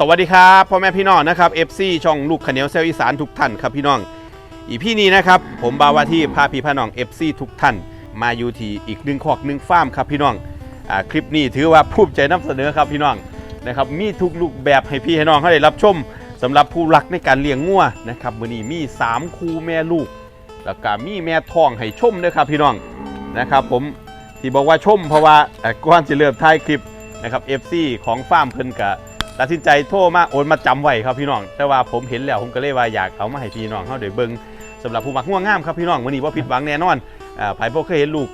สวัสดีครับพ่อแม่พี่น้องนะครับ FC ช่องลูกขเนียวเซลอีสานทุกท่านครับพี่น้องอีพี่นี้นะครับผมบาวาที่พาพี่พาน้อง FC ทุกท่าน มาอยู่ที่อีกหนึ่งคอกหนึ่งฟาร์มครับพี่น้องอ่าคลิปนี้ถือว่าภูมิใจนำเสนอครับพี่น้องนะครับมีทุกลูกแบบให้พี่ให้น้องเขาได้รับชมสำหรับผู้รักในการเลี้ยงงัวนะครับมื้อนี้มี 3 คู่แม่ลูก แล้วก็มีแม่ทองให้ชมด้วยครับพี่น้องนะครับผมที่บอกว่าชมเพราะว่าก่อนจะเริ่มถ่ายคลิปนะครับ FC ของฟาร์มเพิ่นกะ ตัดสินใจโทรมาโอนมาจำไว้ครับพี่น้อง แต่ว่าผมเห็นแล้วผมก็เลยว่าอยากเอามาให้พี่น้องเขาได้เบิ่งสำหรับผู้มักง่วงงามครับพี่น้องวันนี้ว่าผิดหวังแน่นอนอ่าไผ่พวกเคยเห็นลูก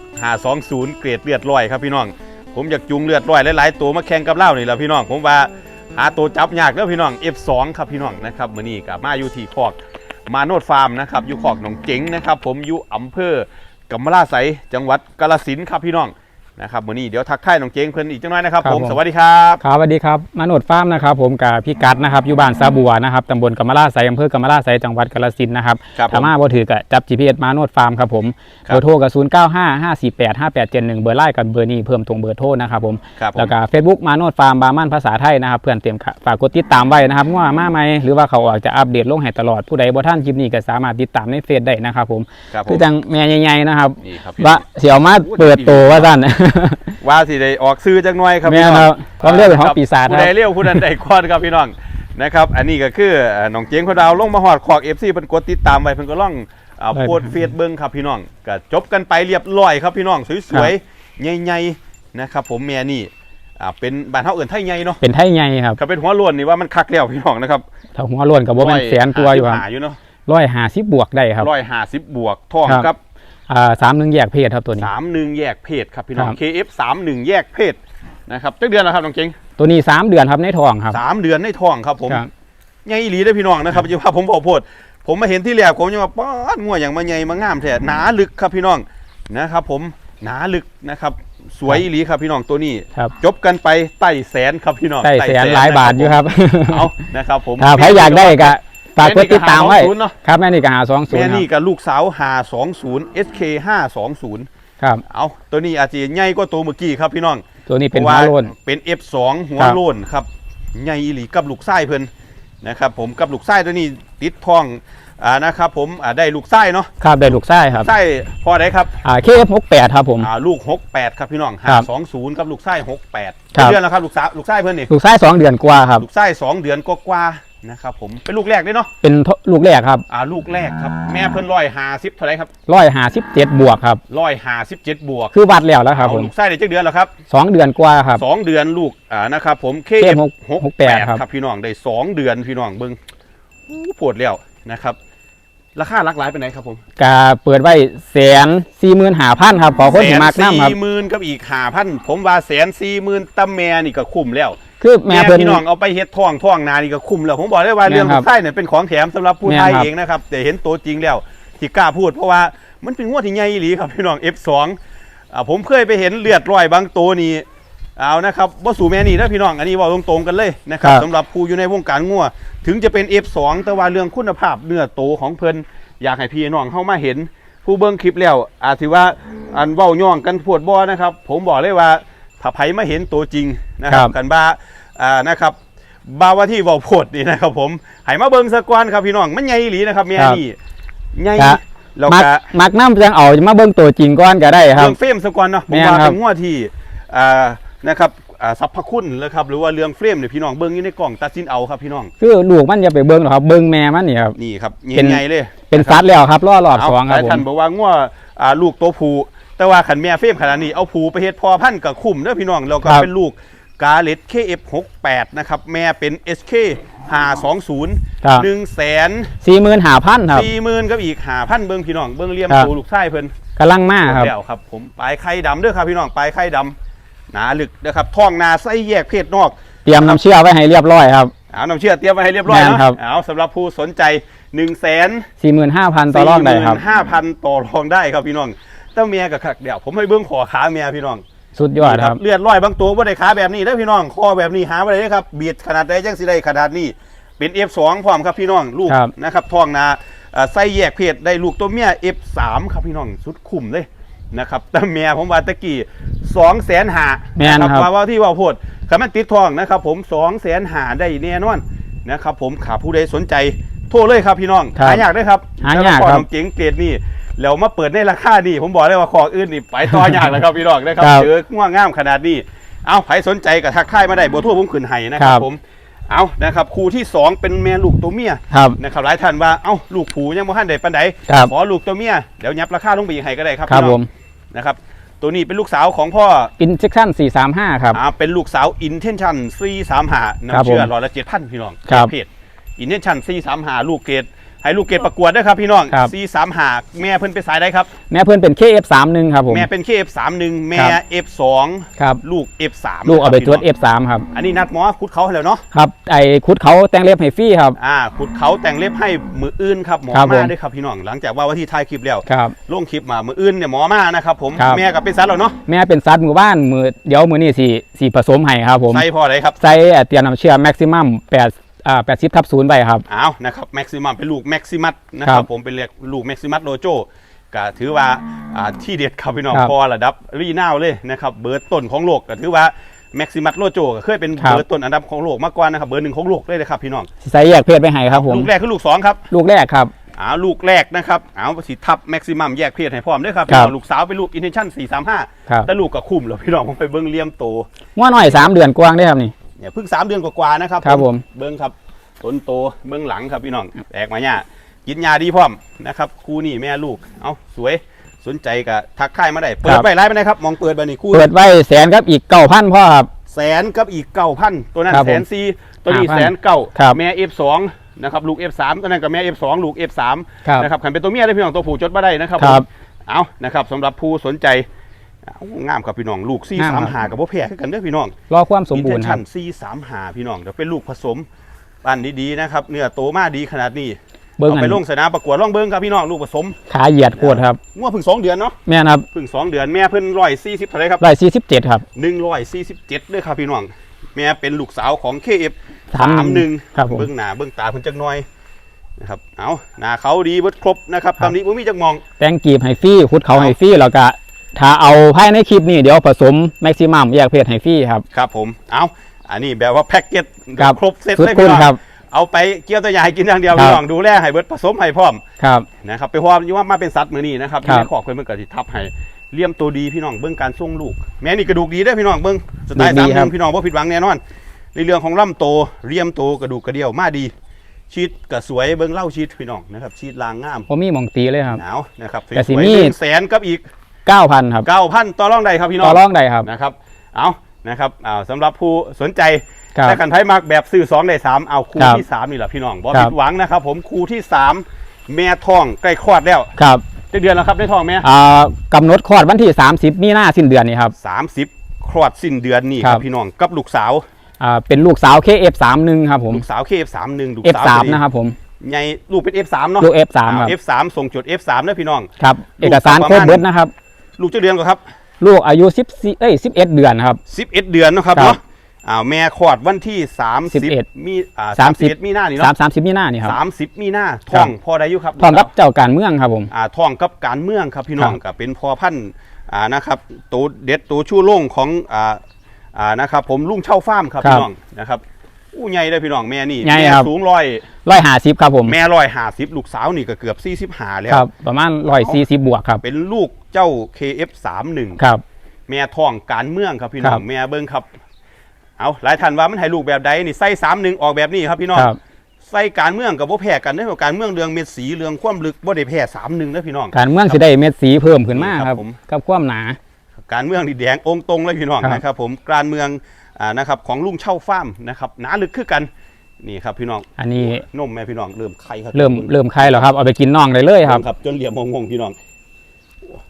520 เกรดเลือดลอยครับพี่น้อง ผมอยากจูงเลือดลอยหลายๆตัวมาแข่งกับเล่านี่แหละพี่น้อง ผมว่าหาตัวจับยากแล้วพี่น้อง F2 ครับพี่น้องนะครับมื้อนี้กับมาอยู่ที่คอกมาโนดฟาร์มนะครับอยู่คอกหนองเจ๋งนะครับ ผมอยู่อำเภอกำมะลาไสจังหวัดกาฬสินธุ์ครับพี่น้อง นะครับมื้อนี้เดี๋ยวทักทายน้องเจ๋งเพิ่นอีกจังน้อยนะครับครับผมผม สวัสดีครับ ครับสวัสดีครับมาโนดฟาร์มนะครับผมกับพี่กัดนะครับอยู่บ้านซาบัวนะครับตำบลกำมะลาไซอำเภอกำมะลาไซจังหวัดกาฬสินธุ์นะครับครับผมถ้ามาบ่ถือกับจับ GPS มาโนดฟาร์มครับผมครับ เบอร์โทรกับ0 9 5 5 4 8 5 8 7 1เบอร์ไลน์กับเบอร์นี้เพิ่มตรงเบอร์โทรนะครับผมครับผมแล้วก็ Facebook มาโนดฟาร์มบาร์มันภาษาไทยนะครับเพื่อนเตรียมค่ะฝากกดติดตามไว้นะครับว่ามาใหม่หรือว่าเขาออกจะอัปเดตลงให้ตลอดผู้ใดบ่ท่านคลิปนี้ก็สามารถติดตามในเฟซได้นะครับผมครับผคือมจังแม่ใหญ่ๆนะครับนี่ครับว่าเสียวมาเปิดโตว่าซั่นว่าสิได้ออกซื้อจักหน่อยครับแม่พี่คน้รัอบงความเรียกเป็นของปีศาจคผู้รับใดเลี้ยวผู้นั้นได้ก้อนครับพี่น้องนะครับอันนี้ก็คือเอ่อน้องเจียงคนดาวลงมาหอดขอก FC เพิ่นกดติดตามไว้เพิ่นก็ล่องเอาได้โพสต์เฟซเบิ่งครับพี่น้องก็จบกันไปเรียบร้อยครับพี่น้องสวยๆใหญ่ๆนะครับผมแม่นี่อ่าเป็นบ้านเฮาเอิ้นไทยใหญ่เนาะเป็นไทยใหญ่ครับก็เป็นหัวโล้วนนี่ว่ามันคักแล้วพี่น้องนะครับถ้าหัวล้วนกับว่ามันแสนกลัวาอยู่ครับ155อยู่เนาะ ร้อยหาสิบบวกได้ครับ150บวกทองครับครับ อ่าสามหนึ่งแยกเพศครับตัวนี้31แยกเพศครับพี่น้อง ครับ KF 31แยกเพศนะครับจักเดือนแล้วครับน้องเจียงตัวนี้สามเดือนครับในทองครับสามเดือนในท้องครับผมครับ ใหญ่อีหลีได้อพี่น้องนะครับจะว่าผมบอกโพด ผมมาเห็นที่แรกผมยังว่าป้าดงัวอย่างมาใหญ่มางามแท้หนาลึกครับพี่น้องนะครับผมหนาลึกนะครับ สวยอีหลีครับพี่น้องตัวนี้ ครับจบกันไปไต่แสนครับพี่น้องใต้แสนหลายบาทอยู่ครับ เอานะครับผม ถ้าใครอยากได้ก็ ฝากกดติดตามไว้แม่นี่ก็520เนอะ ครับแม่นี่ก็หาสองศูนแม่ย์นี่กับลูกสาวหา20 SK 520ครับ เอาตัวนี้อาจจะใหญ่กว่าตัวเมื่อกี้ครับพี่น้องตัวนี้เป็นพหัราะวโล้นเป็น F2 หัวครับ โล้นครับใหญ่อีหลีกับลูกไส้เพิ่นนะครับผมกับลูกไส้ตัวนี้ติดท้องอ่านะครับผมอ่าได้ลูกไส้เนาะครับได้ลูกไส้ครับไส้พอได้ครับอ่าเคฟหกแปดครับผม อ่าลูก 68 ครับพี่น้องครับ520กับลูกไส้68ครับ เดือนแล้วครับลูกสาวลูกไส้เพิ่นนี่ ลูกไส้สองเดือนกว่าครับ ลูกไส้2เดือนกว่าๆ นะครับผมเป็นลูกแรกด้วยเนาะเป็นทลูกแรกครับอ่าลูกแรกครับแม่เพิ่นร้อยหาสิบเท่าไหรครับร้อยหาสิบเจ็ดบวกครับร้อยหาสิบเจ็ดบวกคือวัดแล้วแล้วครับเอาผมลูกไส้ได้จักเดือนแล้วครับสองเดือนกว่าครับสองเดือนลูกอ่านะครับผมเค KF หกแปด68ครับครับพี่น้องได้สองเดือนพี่น้องเบิ้งอู้ปวดแล้วนะครับราคาหลักหลายไปไหนครับผมกาเปิดไว้แสนสี่หมื่นหาพันครับขอคนที่มากน้ำครับสี่หมื่นกับอีกห้าพันผมว่าแสนสี่หมื่นตำแม่นี่ก็คุ้มแล้ว คือแม่เพิ่น พี่น้องเอาไปเฮ็ดท่องท่องนานี่ก็คุ้มแล้วผมบอกได้ว่าแม่นเรื่องครับไส้เนี่ยเป็นของแถมสำหรับผู้แม่นไทยครับ เองนะครับ แต่เห็นตัวจริงแล้วที่กล้าพูดเพราะว่ามันเป็นงวดที่ใหญ่อีหลีครับพี่น้อง F2 อ่าผมเคยไปเห็นเลือดรอยบางตัวนี่เอานะครับว่าสู่แม่นี่นะพี่น้องอันนี้บอกตรงๆกันเลยนะครับครับ สำหรับผู้อยู่ในวงการงัวถึงจะเป็น F2 แต่ว่าเรื่องคุณภาพเนื้อโตของเพิ่นอยากให้พี่น้องเข้ามาเห็น ผู้เบิ่งคลิปแล้วอาจสิว่าอันเว้าย่องกันปวดบ่นะครับ ผมบอกเลยว่า ถ้าไผมาเห็นตัวจริงนะครับครับกันบ้าอ่านะครับบาว่าที่เว้าโพดนี่นะครับผมให้มาเบิ่งซะก่อนครับพี่น้องมันใหญ่อีหลีนะครับแม่นี่ใหญ่ครับแล้วมักก็มักน้ำจังเอามาเบิ่งตัวจริงก่อนก็ได้ครัเรื่บองเฟรมสกอนเนาะผมแม่นว่าครับเป็นงวดที่อ่านะครับอ่าสรรพคุณนะครับหรือว่าเรื่องเฟรมเนี่ยพี่น้องเบิ้งอยู่ในกล่องตัดสินเอาครับพี่น้องคือลูกมันอย่าไปเบิ่งหรอกครับเบิ่งแม่มันนี่ครับนี่ครับเป็นใหญ่ๆเลย เป็นซัดแล้วครับล่อรอบเอาสองคหรับลายผท่านมบอกว่างัวอ่าลูกตัวผู แต่ว่าขันแม่เฟรมขนาดนี้เอาผูไปเฮ็ดพอพันธุ์กับคุ้มเด้อพี่น้องแล้วก็ครับ เป็นลูกกาเลต KF68 นะครับแม่เป็น SK 520 ครับ1แสนสี่หมื่นหาพันครับ สี่หมื่นกับอีก5,000เบิ่งพี่น้องเบิ่งเลี่ยมครับ ตัวลูกชายเพิ่นกำลังมาครับ แล้วครับ ผมปลายไข่ดำเด้อครับพี่น้องปลายไข่ดำหนาลึกนะครับท้องนาไส้แยกเพศนอก เตรียมน้ำเชื่อไว้ให้เรียบร้อยครับ เอาน้ำเชื่อเตรียมไว้ให้เรียบร้อยแม่นเนาะครับ เอาสำหรับผู้สนใจ1นึ่งแสนสี่หมื่นห้าพันต่อรองได้ครับ ห้าพันต่อรองได้ครับพี่น้อง เต้าเมียกับขักเดี๋ยวผมให้เบื้องขอขาเมียพี่น้องสุดยอดครับเลือดร้อยบางตัวว่าได้ขาแบบนี้ได้อพี่น้องคอแบบนี้หาไม่ได้ครับเบียดขนาดใดจังสิได้ขนาดนี้ เป็น F2 พร้อมครับพี่น้องลูกครับนะครับท้องนาเอ่อไส้แยกเพศได้ลูกตัวเมีย F3 ครับพี่น้องสุดคุ้มเลยนะครับแต่เมียผมว่าตะกี้สองแสนหาแม่นครับว่าว่าที่ว่าโพดคันมันติดทองนะครับ ผม2องแสนหาได้แน่นอนนะครับ ผมขาผู้ใดสนใจโทรเลยครับพี่น้องครับหายากด้วยครับหายากแล้วครับน้องเจ๋งเกรดนี่ แล้วมาเปิดในราคานี่ผมบอกเลยว่าของอื่นนี่ไปต่อยากแล้วครับพี่น้องนะครับครับเจอง่วงง่ามขนาดนี้เอาใครสนใจกับทักทายมาได้เบอร์โทรผมขึ้นให้นะคครัรับ บผมเอานะครับคู่ที่สองเป็นแม่ลูกตัวเมียครับ นะครับหลายท่านว่าเอ้าลูกผูยังบ่ทันได้ปานใดครับ ขอลูกตัวเมียเดี๋ยวยับราคาลงไปอีกให้ก็ได้ครับครับพี่น้ผองมนะครับตัวนี้เป็นลูกสาวของพ่อ อินเจคชั่น435 ครับ อ่าเป็นลูกสาวอินเทนชันซีสามหาครับน้ำเชื่อผมร้อยละเจ็ดพันพี่น้องครับ เพจอินเทนชันซีสามหาลูกเกด ให้ลูกเกดประกวดด้วยครับพี่น้องครับ ซีสามหาแม่เพิ่นไปสายได้ครับ แม่เพื่อนเป็น KF31 ครับผมแม่เป็นเคฟสามหนึ่งแม่ครับเอฟสองครับลูกเอฟสามลูกเอาไปตรวจ F3 ครับอันนี้นัดหมอคุดเขาให้แล้วเนาะครับไอ้คุดเขาแต่งเล็บให้ฟรี่ครับ อ่าขุดเขาแต่งเล็บให้มืออื่นครับหมอครับผมมาด้วยครับพี่น้องหลังจากว่าวันที่ถ่ายคลิปแล้วครับ ลงคลิปมามืออื่นเนี่ยหมอมานะครับผมครับ แม่กับเป็นสัตว์แล้วเนาะแม่เป็นซัดหมู่บ้านมือเดี๋ยวมือนี่สี่สี่ผสมให้ครับผม ใส่พออะไรครับใส่เตียนน้ำเชื่อแม็กซิมัม 8อ่า80ทับ0ไปครับ อ้าวนะครับแม็กซิมัมเป็นลูกแม็กซิมัสนะคครัรับบผมเป็นเรียกลูกแม็กซิมัสโลโจก็ถือว่าอ่าที่เด็ดครับพี่น้องครับพอระดับรีนาวเลยนะครับเบอร์ต้นของโลกก็ถือว่าแม็กซิมัสโลโจก็เคยเป็นครับเบอร์ต้นอันดับของโลกมาก่อนนะครับเบอร์หนึ่งของโลกเลยนะครับพี่น้องใส่แยกเพศไปให้ครับผมลูกแรกคือลูกสองครับลูกแรกครับอ้าวลูกแรกนะครับอ้าวสิทับแม็กซิมัมแยกเพศให้พร้อมด้วยครับครับพี่น้องลูกสาวเป็นลูกอินเทนชั่น435ครับแต่ลูกก็คุ้มแล้วพี่น้องผมไปเบิ้งเลี้ยมโตว่าหน่อย 3 เดือนกวางได้ครับนี่ เนี่ยเพิ่งสามเดือนกว่าๆนะครับครับผม เบิ้งครับต้นโตเบิ้งหลังครับพี่น้องแตกมาเนี่ยกินยาดีพร้อมนะครับคู่นี่แม่ลูกเอาสวยสนใจกับทักทายมาได้เปิดไปไลฟ์ไปนะครับมองเปิดไปนี่คู่เปิดไว้แสนครับอีกเก้าพันพ่อครับแสนกับอีกเก้าพันตัวนั้นครับแสผมนสี่ตัวนี้5,000แสนเก้าครับแม่เอฟสองนะครับลูก F3 ตัวนั้นกับแม่ F2 ลูก F3 ครับนะครับขันเป็นตัวเมียได้พี่น้องตัวผู้จดมาได้นะครับครับผมเอานะครับสำหรับผู้สนใจ เอางามครับพี่น้องลูกซี่งามสามครับหากับพ่อแพรคือกันเด้อพี่น้องรอความสมบูรณ์ครับ ซี่สามหาพี่น้องเดี๋ยวเป็นลูกผสมปั้นดีๆนะครับเนื้อโตมาดีขนาดนี้เบิ้งเอาอัไปนลงสนามประกวดล่องเบิ้งครับพี่น้องลูกผสมขาเหยียดโคตรครับ งัวเพิ่งสองเดือนเนาะแม่นครับเพิ่งสองเดือนแม่เพิ่นร้อยสี่สิบเท่าไหรครับร้อยสี่สิบเจ็ดครับหนึ่งร้อยสี่สิบเจ็ดด้วยครับพี่น้องแม่เป็นลูกสาวของเคเอฟสามสามหนึ่งครับผมเบื้องหน้าเบื้องตาเพิ่นจักหน่อยนะครับเอาหน้าเขาดีเบิดครบนะครับครับตำนี้บ่มีจักมอง แต่งกีบให้ฟรี่คุดเขาให้ฟรี่แล้วก็ ถ้าเอาภายในคลิปนี้เดี๋ยวผสมแม็กซิมัมแยกเพศให้ฟรี่ครับ ครับผม เอาอันนี้แบบว่าแพ็กเกจครับครบเซตสุดเลยคุพี่ณน้องครับ เอาไปเกี่ยวตัวใหญ่กินอย่างเดียวครับพี่น้องดูแลให้เบิดผสมให้พร้อม ครับ นะครับไปพร้อมอยู่ว่ามาเป็นสัตว์มื้อนี้นะครับครับที่ในขอบเพิ่นเพิ่นก็สิทับให้เลี่ยมตัวดีพี่น้องเบิ่งการส่งลูก แม่นี่กระดูกดีเด้อพี่น้องเบิ่งสไตล์ดีสามครับหนึ่งพี่น้องบ่ผิดหวังแน่นอนในเรื่องของลำโตเลี่ยมโตกระดูกกระเดี่ยวมาดีชีดก็สวยเบิ่งเล่าชีดพี่น้องนะครับชีดลางงามผมมีหมองตีเลยครับหนาวนะครับสแต่สิวยมีๆหนึ่งแสนกับอีก เก้าพันครับเก้าพันต่อรองใดครับพี่น้อต่องรองได้ครับนะครับเอานะครับเอาสำหรับผู้สนใจครับถ้ากันไพ่มักแบบซื้อสองได้สามเอาคู่ครับที่สามนี่แหละพี่น้องบอครัผิบดหวังนะครับ ผมคู่ที่สามแม่ท้องใกล้คลอดแล้วครับได้เดือนแล้วครับได้ท้องแม่อ่ากำหนดคลอดวันที่ 30 มีนาสิ้นเดือนนี้ครับสามสิบคลอดสิ้นเดือนนี่คครัรับบพี่น้องกับลูกสาวอ่าเป็นลูกสาว KF31 ครับผมลูกสาวเคฟสามหนึ่งลูกสาว F3 นะครับผมใหญ่ลูกเป็น F3 เนาะลูก F3 ครับเอฟสามส่งจด F3 นะพี่น้องครับลูกเอกสารประครบมาณเบิดนะครับ ลูกเจ้าเดือนก็ครับ ลูกอายุ14เอ้ย11 เดือนครับสิบเอ็ดเดือนเนาะครับครับเนาะอ้าวแม่คลอดวันที่สามสิบ11มีอ่าสาสามมสิสิบบมีหน้านี่เนาะ3 30มีนานี่ครับสามสิบมีหน้าท่องพอได้อยู่ครับพร้อมรับเจ้าการเมืองครับผม อ่าท่องกับการเมืองครับพี่น้องครับกับเป็นพอพันธุ์อ่านะครับตัวเด็ดตัวชู่โล่งของอ่าอ่านะครับผมลุงเช่าฟาร์มครับพี่น้องนะครับ อู้ใหญ่เลยพี่น้องแม่นี่ใหญ่แม่ครับสูงร้อยร้อยหาสิบครับผมแม่ร้อยห้าสิบลูกสาวนี่ก็เกือบสี่สิบห้าแล้ว ครับ ประมาณร้อยสี่สิบบวกครับเป็นลูกเจ้า KF31 ครับ แม่ท่องการเมืองครับพี่น้อครังบ แม่เบิ้งครับ เอาหลายท่านว่ามันให้ลูกแบบใดนี่ไส้สามหนึ่งออกแบบนี้ครับพี่น้องครับไส้การเมืองกับบ่แพ้กันได้อการเมืองเรืองเม็ดสีเรืองความลึกบ่ได้แพ้สามหนึ่งนะพี่น้อง การเมืองสิได้เม็ดสีเพิ่มขึ้นมาคครัรับบผม กับความหนา การเมืองนี่แดงองค์ตรงเลยพี่น้องครับ นะครับผมการเมือง อ่านะครับของลุงเช่าฟาร์มนะครับหนาลึกคือกันนี่ครับพี่น้องอันนี้นมแม่พี่น้องเริ่มไข่ครับเริ่มเริ่มใครแล้วครับเอาไปกินน่องได้เลยครับครับ จนเหลี่ยมงงๆพี่น้อง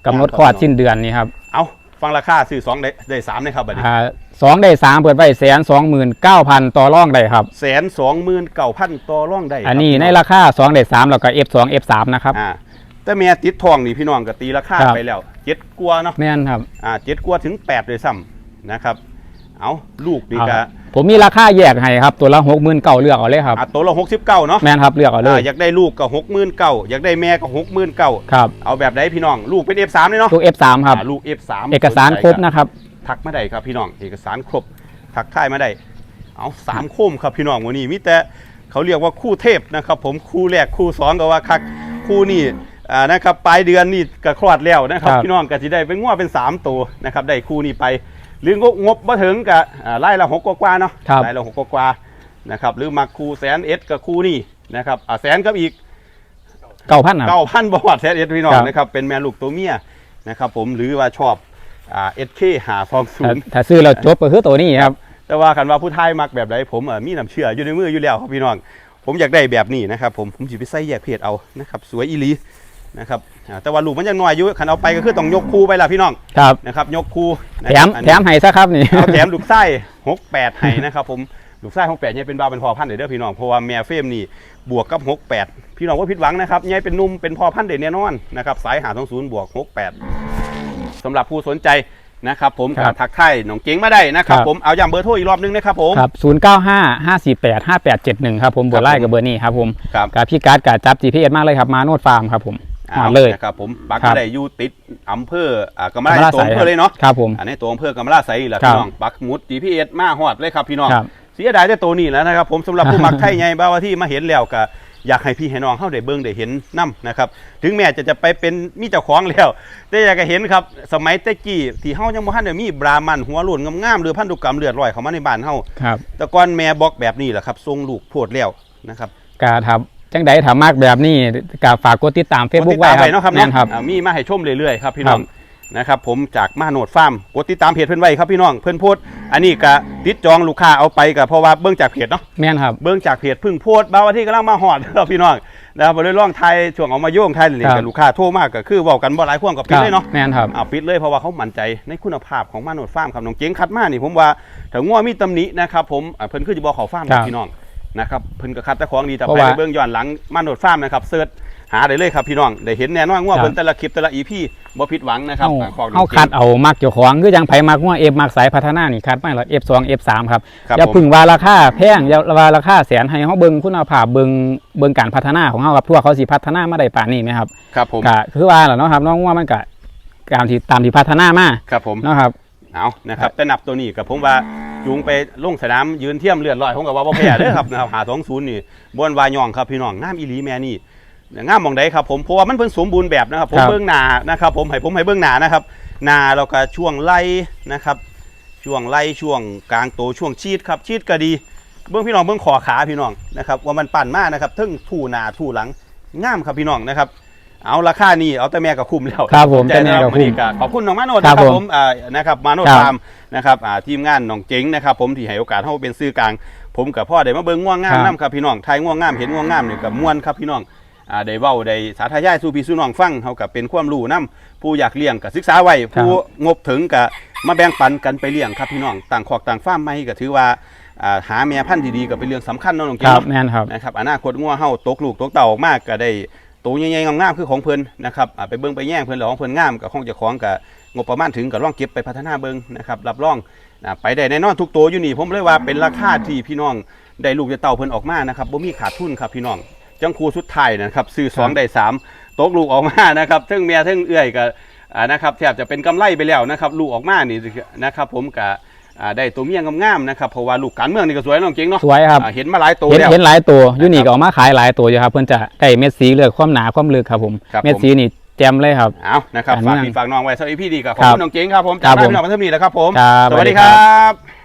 กำหนดคลอดสิ้นเดือนนี้ครับเอาฟังราคาซื้อสองได้ได้สามนะครับบัดนี้อ่าสองได้สามเปิดไว้แสนสองหมื่นเก้าพันต่อรองได้ครับแสนสองหมื่นเก้าพันต่อร่องได้ครับอันนี้พี่ในงราคาสองได้สามแล้วก็ F2 F3 นะครับอ่าแต่แม่ติดทองนี่พี่น้องก็ตีราคาครับไปแล้วเจ็ดกว่าเนาะแม่นครับอ่าเจ็ดกว่าถึงแปดเลยซ้ำนะครับ เอาลูกนี่เอาก็ผมมีราคาแยกให้ครับ ตัวละหกหมื่นเก้าเลือกเอาเลยครับอ่าตัวละหกสิบเก้าเนาะแม่นครับเลือกเอาเลอ่ายอยากได้ลูกก็หกหมื่นเก้าอยากได้แม่ก็หกหมื่นเก้าครับเอาแบบไหนพี่น้องลูกเป็น F3 เลยเนาะลูก F3 ครับอ่าลูก F3 เอกสารครบนะครับทักมาได้ครับพี่น้องเอกสารครบทักทายมาได้เอาสามโคมครับพี่น้องวันนี้มีแต่เขาเรียกว่าคู่เทพนะครับ ผมคู่แรกคู่สองก็ว่าคักคู่นี่อ่านะครับปลายเดือนนี่ก็คลอดแล้วนะครับครับพี่น้องก็จะได้เป็นง้อเป็นสามตัวนะครับ ได้คู่นี้ไป หรืองบงบมาถึงกับอ่าไล่ละหกกว่าๆเนาะครับ ไล่ละหกกว่าๆนะครับหรือมาคู่แสนเอสกับคู่นี่นะครับอ่าแสนกับอีก เก้าพันครับเก้าพันบาทแสนเอสพี่น้องครับ นะครับเป็นแม่ลูกตัวเมียนะครับผมหรือว่าชอบอ่าเอสเคหาฟองศูถ้านย์ถ้าซื้อเราจบก็คือตัวนี้ครับ แต่ว่ากันว่าผู้ไทยมักแบบใดผมเอ่อมีน้ำเชื่ออยู่ในมืออยู่แล้วครับพี่น้อง ผมอยากได้แบบนี้นะครับผมผมสิไปใส่แยกเพศเอานะครับสวยอีหลี นะครับอ่าแต่ว่าลูกมันยังน้อยอยู่คันเอาไปก็คือต้องยกคู่ไปละพี่น้องครับ นะครับยกคู่นะแถครัมบอันแถนี้ มให้ซะครับนี่ เอาแถมลูกไส้หกแปดให้นะครับผมลูกไส้หกแปดเนี่ยเป็นบาวเป็นพอพันธุ์เด้อพี่น้องเพราะว่าแม่เฟรมนี่บวกกับหกแปดพี่น้องว่าผิดหวังนะครับเนี่ยเป็นหนุ่มเป็นพอพันธุ์เด่นแน่นอนนะครับสายหาทองศูนย์บวกหกแปดสำหรับผู้สนใจนะครับผมครับก็ทักทายน้องเก๋งมาได้นะครับครับ ผมเอาย้ำเบอร์โทรอีกรอบนึงนะครับผม ครับ0 9 5 5 4 8 5 8 7 1 ครับผมเบอร์ไล่ครับผมกับเบอร์นี้ครับผมครับ กับพี่การ์ดกับจับ GPS มากเลยครับมาโนดฟาร์มครับผม หอดเลยนะครับผมปักครับมาได้อยู่ติดอำเภออ่ากำมะลาตัวอำเภอเลยเนาะครับผมอันนี้ตัวอำเภอกำมะลาไซแหละครับพี่น้องปักหมุด GPS มาฮอดเลยครับพี่น้องครับเสียดายแต่ตัวนี้แล้วนะครับผมสำหรับผู้มักไทยไงบ้าวว่าที่มาเห็นแล้วก็อยากให้พี่ให้น้องเข้าได้เบิ่งได้เห็นนํนะครับ ถึงแม้จะจะไปเป็นมีเจ้าของแล้ว แต่อยากจะเห็นครับ สมัยแตะกี้ที่เฮายังบ่ทันได้มีบรามันหัวโล้นงามๆหรือพันธุกรรมเลือดลอยเข้ามาในบ้านเฮาครับแต่ก่อนแม่บอกแบบนี้แหละครับทรงลูกโพดแล้วนะครับกาทำ จังใดถามมากแบบนี้กาฝากกดติดตาม Facebook กดไว้ติดตามคไปรับเนาะครับแม่นครับอ่ามีมาให้ชมเรื่อยๆครับพี่น้องครับนะครับผมจากมาโนดฟาร์มกดติดตามเพจเพื่อนไว้ครับพี่น้องเพื่อนโพสต์อันนี้ก็ติดจองลูกค้าเอาไปก็เพราะว่าเบื้องจากเพจเนาะแม่นครับเบื้องจากเพจเพึ่งโพสต์บางวันที่กำลังมาหอดครับพี่น้องนะครับเลยร่องไทยช่วงเอามาโยงไทยนี่ครักับบลูกค้าโทรมากก็คือเว้ากันบ่หลายความกับปิดเลยเนาะแม่นครับเอาปิดเลยเพราะว่าเขามั่นใจในคุณภาพของมาโนดฟาร์มครับน้องเจ๋งคัดมานี่ผมว่าถ้างัวมีตำหนินะครับผมอ่าเพิ่นคือจะบอกเขาฟาร์มครับพี่น้อง นะครับเพิ่นก็คัดแต่ของดีแต่เพราะไปว่าเบื้องย้อนหลังมาโนดฟาร์มนะครับเสิร์ชหาได้เลยครับพี่น้องได้เห็นแน่นอนงัวครับเพิ่นแต่ละคลิปแต่ละอีพีบ่ผิดหวังนะครับเอาอ่าของน้เอาองคัเจ๋ดงเอามักเจ้าของคือยังไผมักว่าเอฟมักสายพัฒนานี่คัดไม่หรอ F2 F3 ครับ ครับอย่าผมพึ่งว่าราคาแพงอย่าว่าราคาแสนให้เฮาเบิ่งคุณภาพเบิ่งเบิ่งการพัฒนาของเฮาครับทั่วเขาสิพัฒนามาได้ป่านนี้ไหมครับครับผมก็คือว่าแหละเนาะครับน้องว่ามันก็การที่ตามที่พัฒนามาครับผม เนาะครับ เอานะครับแต่นับตัวนี้กับผมว่า จูงไปลงสนามยืนเทียมเลือดลอยผมกับว่าบ่แพ้เด้อครับนะครับหาสองศูนย์นี่บวนวายองครับพี่น้องงามอีหลีแม่นี่งามหมองใดครับผมเพราะว่ามันเพิ่งสมบูรณ์แบบนะครับผมครับ เบื้องหน้านะครับผมให้ผมให้เบื้องหน้านะครับหน้าแล้วก็ช่วงไล่นะครับ ช่วงไล่ช่วงกลางโตช่วงชีดครับชีดก็ดี เบื้องพี่น้องเบื้องขอขาพี่น้องนะครับว่ามันปั่นมากนะครับทึ่งทูหน้าทูหลังงามครับพี่น้องนะครับ เอาราคานี่เอาแต่แม่กับคุ้มแล้วครับผมใจแต่แม่นะก็วันคุ้มนี้ก็ขอบคุณน้องมาโนดครันะบครับผมผมอ่านะครับมาโนดครับฟาร์มนะครับอ่าทีมงานน้องเจ๋งนะครับผมที่ให้โอกาสเฮาเป็นสื่อกลาง ผมกับพ่อได้มาเบิ่งง่วงงามครับน้ำครับพี่น้องทายง่วงงามเห็นง่วงงามนี่กับม่วนครับพี่น้องอ่าได้เว้าได้สาธยายสู่พี่สู่น้องฟังเฮากับเป็นความรู้นํผู้อยากเลี้ยงก็ศึกษาไว้ผู้งบถึงก็มาแบ่งปันกันไปเลี้ยงครับพี่น้องต่างขอกต่างฟาร์มใหม่ก็ถือว่าอ่าหาแม่พันธุ์ดีๆก็เป็นเรื่องสำคัญเนาะน้องคเจ๋งรับเนาะแม่นครับนะครับอนาคตงัวเฮาตกลูกตกเต่าออกมากก็ได้ ตัวใหญ่ๆงามๆคือของเพิ่นนะครับอ่าไปเบิ่งไปแย่งเพิ่นแล้วของเพิ่นงามกับของเจ้าของก็งบประมาณถึงก็ลองเก็บไปพัฒนาเบิ่งนะครับรับรองอ่าไปได้แน่นอนทุกตัวอยู่นี่ผมเลยว่าเป็นราคาที่พี่น้องได้ลูกได้เต่าเพิ่นออกมานะครับบ่มีขาดทุนครับพี่น้องจังคูสุดท้ายนะครับซื้อสองครับได้สามตกลูกออกมานะครับทั้งเมียทั้งเอื้อยก็อ่านะครับแทบจะเป็นกำไรไปแล้วนะครับลูกออกมานี่นะครับผมก็ อ่าได้ตัวเมียงามๆนะครับเพราะว่าลูกการเมืองนี่ก็สวยน้องเก่งเนาะสวยครับอ่าเห็นมาหลายตัวเห็นแล้ว เห็นหลายตัวอยูนี่ก็เอามาขายหลายตัวอยู่ครับ เพื่อนจะไก่เม็ดสีเลือกความหนาความลึกครับผมครับเม็ดผมสีนี่แจมเลยครับ เอานะครับการฝากเมืองพี่ฝากน้องไว้สวัสดีพี่ดีกับขอบครัคุบณน้องเจ๋งครับผมครัจากบบ้านผมพี่น้องพันธมิตรแล้วครับผม ครับสวัสดีสวัสดีคครัรับ